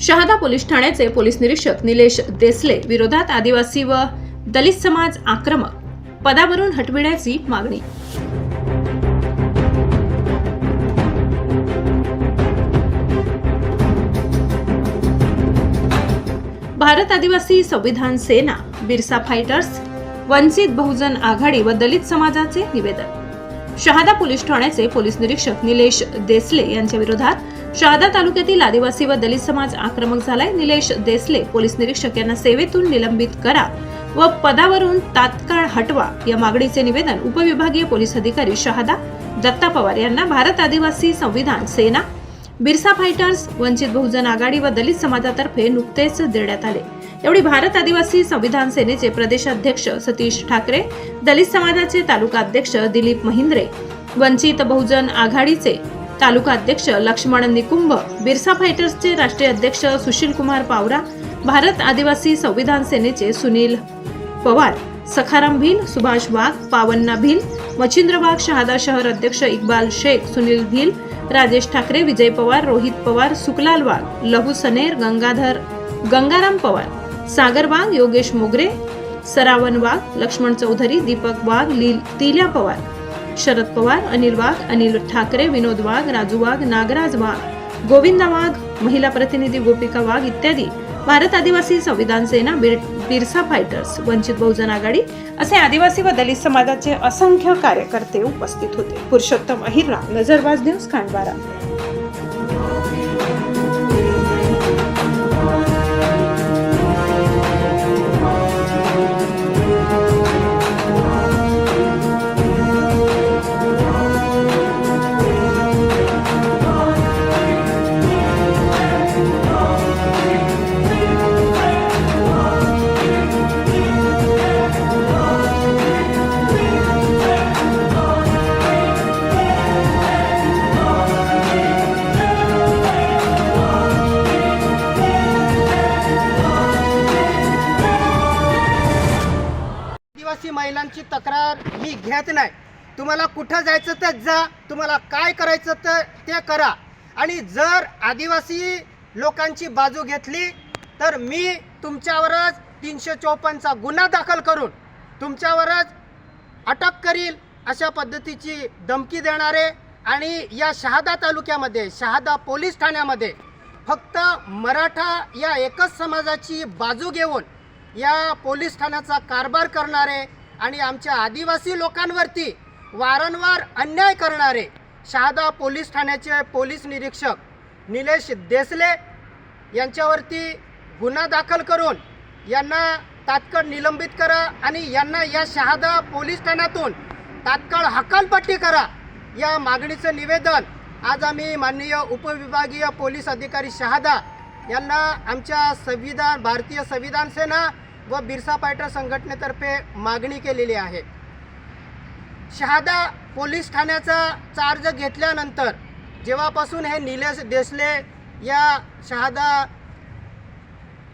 Shahada police ठाण्याचे police निरीक्षक निलेश देसले विरोधात आदिवासी व दलित समाज आक्रमक पदावरून हटविण्याची मागणी. भारत आदिवासी संविधान सेना बिरसा फायटर्स वंचित बहुजन आघाडी व दलित समाजाचे निवेदन. शहादा पोलीस ठाण्याचे पोलीस निरीक्षक निलेश देसले यांच्या विरोधात शहादा तालुक्यातील आदिवासी व दलित समाज आक्रमक झालाय. निलेश देसले पोलीस निरीक्षक यांना सेवेतून निलंबित करा व पदावरून तात्काळ हटवा या मागणीचे निवेदन उपविभागीय पोलीस अधिकारी शहादा दत्ता पवार यांना भारत आदिवासी संविधान सेना बिरसा फायटर्स वंचित बहुजन आघाडी व दलित समाजातर्फे नुकतेच देण्यात आले. एवढी भारत आदिवासी संविधान सेनेचे प्रदेशाध्यक्ष सतीश ठाकरे दलित समाजाचे तालुका अध्यक्ष दिलीप महिंद्रे वंचित बहुजन आघाडीचे तालुका अध्यक्ष लक्ष्मण निकुंभ बिरसा फायटर्सचे राष्ट्रीय अध्यक्ष सुशील कुमार पावरा भारत आदिवासी संविधान सेनेचे सुनील पवार सखाराम भिल सुभाष वाघ पावन्ना भिल मच्छिंद्र वाघ शहादा शहर अध्यक्ष इक्बाल शेख सुनील भिल राजेश ठाकरे विजय पवार रोहित पवार सुकलाल वाघ लहू सनेर गंगाधर गंगाराम पवार सागर वाघ योगेश मोगरे सरावन वाघ लक्ष्मण चौधरी दीपक वाघ लील तिल्या पवार शरद पवार अनिल वाघ अनिल ठाकरे विनोद वाघ राजू वाघ नागराज वाघ गोविंदा वाघ महिला प्रतिनिधी गोपिका वाघ इत्यादी. भारत आदिवासी संविधान सेना बिर बिरसा फायटर्स वंचित बहुजन आघाडी असे आदिवासी व दलित समाजाचे असंख्य कार्यकर्ते उपस्थित होते. पुरुषोत्तम अहिरराव नजरबाज न्यूज खांडवारा. तक्रार मी घेत नाही. तुम्हाला कुठं जायचं तर जा तुम्हाला काय करायचं तर ते करा. आणि जर आदिवासी लोकांची बाजू घेतली तर मी तुमच्यावरच तीनशे चौपन्नचा गुन्हा दाखल करून तुमच्यावरच अटक करील अशा पद्धतीची धमकी देणारे आणि या शहादा तालुक्यामध्ये शहादा पोलीस ठाण्यामध्ये फक्त मराठा या एकच समाजाची बाजू घेऊन या पोलीस ठाण्याचा कारभार करणारे आणि आमच्या आदिवासी लोकांवरती वारंवार अन्याय करणारे शहादा पोलीस ठाण्याचे पोलीस निरीक्षक निलेश देसले यांच्यावरती गुन्हा दाखल करून यांना तात्काळ निलंबित करा आणि यांना या शहादा पोलीस ठाण्यातून तात्काळ हकालपट्टी करा या मागणीचं निवेदन आज आम्ही माननीय उपविभागीय पोलीस अधिकारी शहादा यांना आमच्या संविधान भारतीय संविधान सेना व बिरसा फायटर संघटनेतर्फे मागणी केलेली आहे. शहादा पोलीस ठाण्याचा चार्ज घेतल्यानंतर जेव्हापासून हे निलेश देसले या शहादा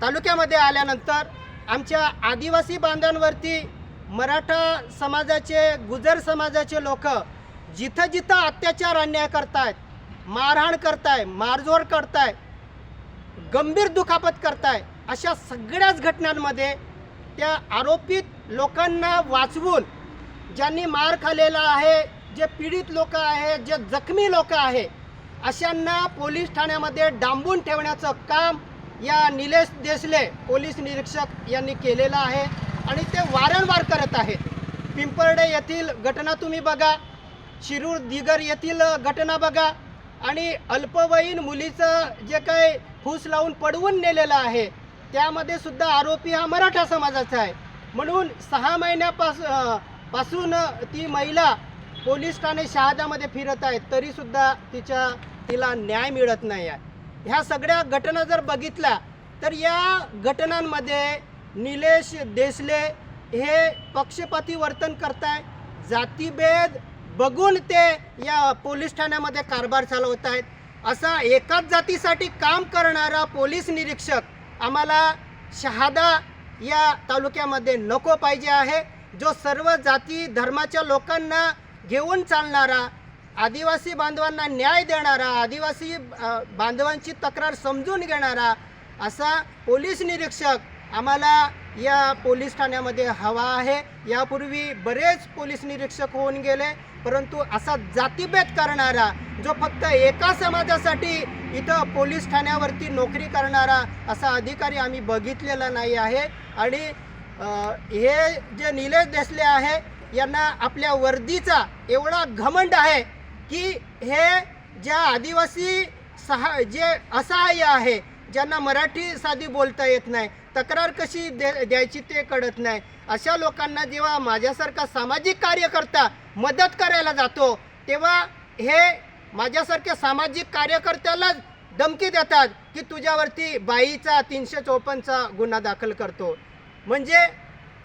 तालुक्यामध्ये आल्यानंतर आमच्या आदिवासी बांधवांवरती मराठा समाजाचे गुजर समाजाचे लोक जिथं जिथं अत्याचार अन्याय करतायत मारहाण करताय मारझोड करताय गंभीर दुखापत करताय अशा सगळ्याच घटनांमध्ये त्या आरोपित लोकांना वाचवून ज्यांनी मार खाल्लेला आहे जे पीडित लोक आहे जे जखमी लोक आहे अशांना पोलीस ठाण्यामध्ये डांबून ठेवण्याचं काम या निलेश देसले पोलीस निरीक्षक यांनी केलेलं आहे आणि ते वारंवार करत आहेत. पिंपर्डे येथील घटना तुम्ही बघा शिरूर दिगर येथील घटना बघा आणि अल्पवयीन मुलीचं जे काही फूस लावून पडवून नेलेलं आहे त्यामध्ये सुद्धा आरोपी हा मराठा समाजाचा आहे. म्हणून सहा महिन्यापासपासून ती महिला पोलीस ठाणे शहादामध्ये फिरत आहे तरीसुद्धा तिच्या तिला न्याय मिळत नाही आहे. ह्या सगळ्या घटना जर बघितल्या तर या घटनांमध्ये निलेश देसले हे पक्षपाती वर्तन करताय. जातीभेद बघून ते या पोलीस ठाण्यामध्ये कारभार चालवत आहेत असा एकाच जातीसाठी काम करणारा पोलीस निरीक्षक आम्हाला शहादा या तालुक्यामध्ये नको पाहिजे आहे. जो सर्व जाती धर्माच्या लोकांना घेऊन चालणारा आदिवासी बांधवांना न्याय देणारा आदिवासी बांधवांची तक्रार समजून घेणारा असा पोलीस निरीक्षक आम्हाला या पोलीस ठाण्यामध्ये हवा आहे. यापूर्वी बरेच पोलीस निरीक्षक होऊन गेले. परंतु असा जातीभेद करणारा जो फक्त एका समाजासाठी इथं पोलीस ठाण्यावरती नोकरी करणारा असा अधिकारी आम्ही बघितलेला नाही आहे. आणि हे जे निलेश देसले आहे यांना आपल्या वर्दीचा एवढा घमंड आहे की हे ज्या आदिवासी सहा जे असहाय्य आहे ज्यांना मराठी साधी बोलता येत नाही तक्रार कशी दे द्यायची ते कळत नाही. अशा लोकांना जेव्हा माझ्यासारखा सामाजिक कार्यकर्ता मदत करायला जातो. तेव्हा हे माझ्यासारख्या सामाजिक कार्यकर्त्यालाच धमकी देतात की तुझ्यावरती बाईचा तीनशे चोपन्नचा गुन्हा दाखल करतो. म्हणजे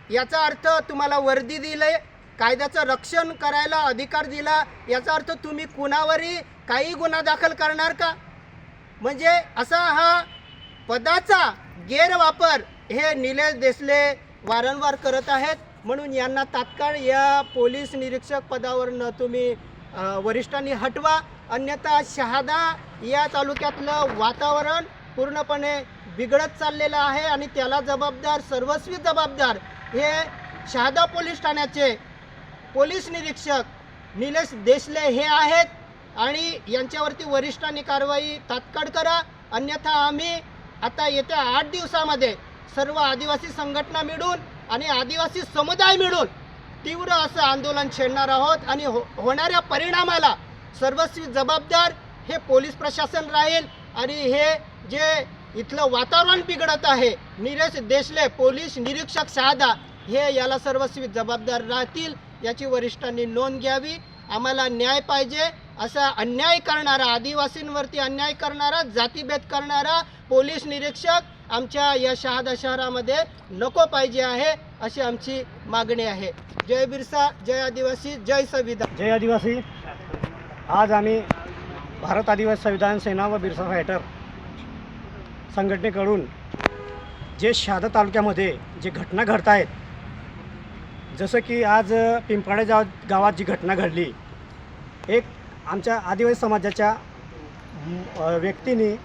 याचा अर्थ तुम्हाला वर्दी दिले कायद्याचं रक्षण करायला अधिकार दिला याचा अर्थ तुम्ही कुणावरही काही गुन्हा दाखल करणार का? म्हणजे असा हा पदाचा गैरवापर हे निलेश देसले वारंवार करत आहेत. म्हणून यांना तात्काळ या पोलीस निरीक्षक पदावरनं तुम्ही वरिष्ठांनी हटवा. अन्यथा शहादा या तालुक्यातलं वातावरण पूर्णपणे बिघडत चाललेलं आहे आणि त्याला जबाबदार सर्वस्वी जबाबदार हे शहादा पोलीस ठाण्याचे पोलीस निरीक्षक निलेश देशले हे आहेत. आणि यांच्यावरती वरिष्ठांनी कारवाई तात्काळ करा. अन्यथा आम्ही आता येत्या आठ दिवसामध्ये सर्व आदिवासी संघटना मिळून आणि आदिवासी समुदाय मिळून तीव्र असं आंदोलन छेडणार आहोत आणि हो होणाऱ्या परिणामाला सर्वस्वी जबाबदार हे पोलीस प्रशासन राहील आणि हे जे इथलं वातावरण बिघडत आहे निरेश देशले पोलीस निरीक्षक शहादा हे याला सर्वस्वी जबाबदार राहतील याची वरिष्ठांनी नोंद घ्यावी. आम्हाला न्याय पाहिजे असा अन्याय करणारा आदिवासींवरती अन्याय करणारा जातीभेद करणारा पोलीस निरीक्षक आमच्या या शहादा शहरामध्ये नको पाहिजे आहे अशी आमची मागणी आहे. जय बिरसा जय आदिवासी जय संविधान. जय आदिवासी. आज आम्ही भारत आदिवासी संविधान सेना व बिरसा फायटर संघटनेकडून जे शहादा तालुक्यामध्ये जे घटना घडत आहेत जसं की आज पिंपळा जा गावात जी घटना घडली एक आमच्या आदिवासी समाजाच्या व्यक्तीने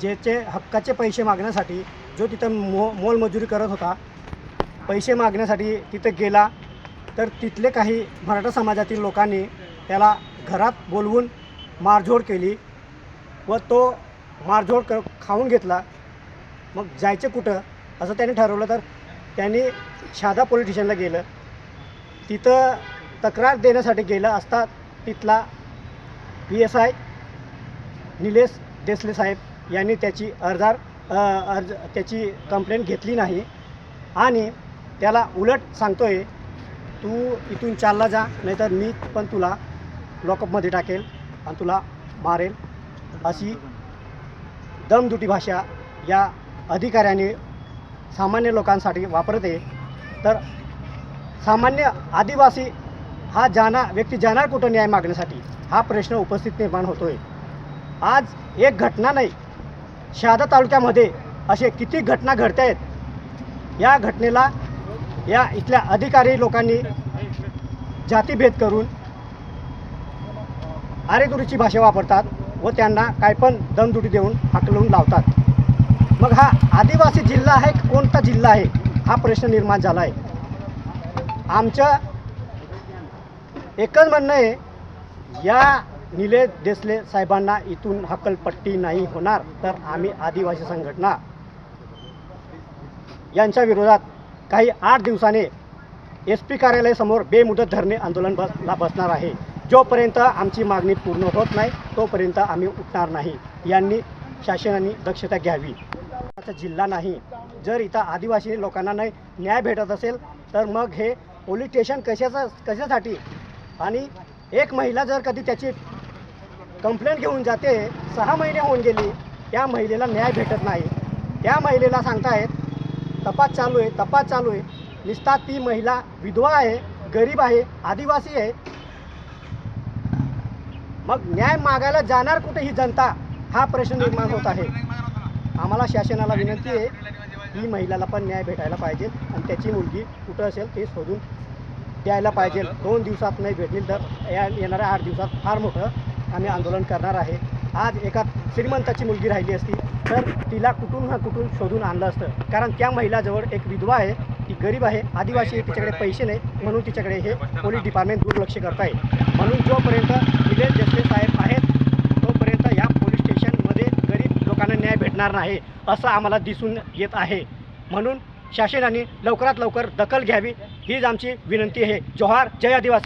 ज्याचे हक्काचे पैसे मागण्यासाठी जो तिथं मो मोलमजुरी करत होता पैसे मागण्यासाठी तिथं गेला तर तिथले काही मराठा समाजातील लोकांनी त्याला घरात बोलवून मारझोड केली व तो मारझोड क खाऊन घेतला. मग जायचं कुठं? असं त्याने ठरवलं तर त्यांनी शहादा पोलीस स्टेशनला गेलं. तिथं तक्रार देण्यासाठी गेलं असता तिथला P S I Nilesh Desle saheb यांनी त्याची अर्जार अर्ज त्याची कंप्लेंट घेतली नाही. आणि त्याला उलट सांगतोय तू इथून चालला जा नाहीतर मी पण तुला लॉकअपमध्ये टाकेल आणि तुला मारेल. अशी दमदुटी भाषा या अधिकाऱ्याने सामान्य लोकांसाठी वापरते. तर सामान्य आदिवासी हा जाणार व्यक्ती जाणार कुठं न्याय मागण्यासाठी? हा प्रश्न उपस्थित निर्माण होतोय. आज एक घटना नाही शहादा तालुक्यामध्ये असे किती घटना घडत आहेत या घटनेला या इथल्या अधिकारी लोकांनी जातीभेद करून आरेदुरीची भाषा वापरतात व त्यांना काय पण दमदुटी देऊन हाकलून लावतात. मग हा आदिवासी जिल्हा आहे कोणता जिल्हा आहे हा प्रश्न निर्माण झाला आहे. आमचं एकच म्हणणं आहे या निलेश देसले साहेबांना इथून हकलपट्टी नाही होणार तर आम्ही आदिवासी संघटना. यांच्या विरोधात काही आठ दिवसाने एस पी कार्यालयासमोर बेमुदत धरणे आंदोलन बसला बसणार आहे. जोपर्यंत आमची मागणी पूर्ण होत नाही तोपर्यंत आम्ही उठणार नाही. यांनी शासनाने दक्षता घ्यावी. आता जिल्हा नाही. जर इथं आदिवासी लोकांना नाही न्याय भेटत असेल तर मग हे पोलीस स्टेशन कशाचं कशासाठी? आणि एक महिला जर कधी त्याची कंप्लेंट घेऊन जाते सहा महिने होऊन गेली त्या महिलेला न्याय भेटत नाही. त्या महिलेला सांगतायत तपास चालू आहे तपास चालू आहे. निस्ता ती महिला विधवा आहे गरीब आहे आदिवासी आहे. मग न्याय मागायला जाणार कुठे ही जनता? हा प्रश्न निर्माण होत आहे. आम्हाला शासनाला विनंती आहे ही महिलाला पण न्याय भेटायला पाहिजे आणि त्याची मुलगी कुठं असेल ते शोधून द्यायला पाहिजे. दोन दिवसात नाही भेटली तर या येणाऱ्या आठ दिवसात फार मोठं आम्ही आंदोलन करणार आहे. आज एका श्रीमंताची मुलगी राहिली असती तर तिला कुठून हा कुठून शोधून आणलं असतं. कारण त्या महिलाजवळ एक विधवा आहे ती गरीब आहे आदिवासी तिच्याकडे पैसे नाही म्हणून तिच्याकडे हे पोलीस डिपार्टमेंट दुर्लक्ष करत आहे. म्हणून जोपर्यंत निलेश जसे साहेब आहेत तोपर्यंत या पोलीस स्टेशनमध्ये गरीब लोकांना न्याय भेटणार नाही असं आम्हाला दिसून येत आहे. म्हणून शासनाने लवकरात लवकर दखल घ्यावी हीच आमची विनंती आहे. जोहार जय आदिवासी.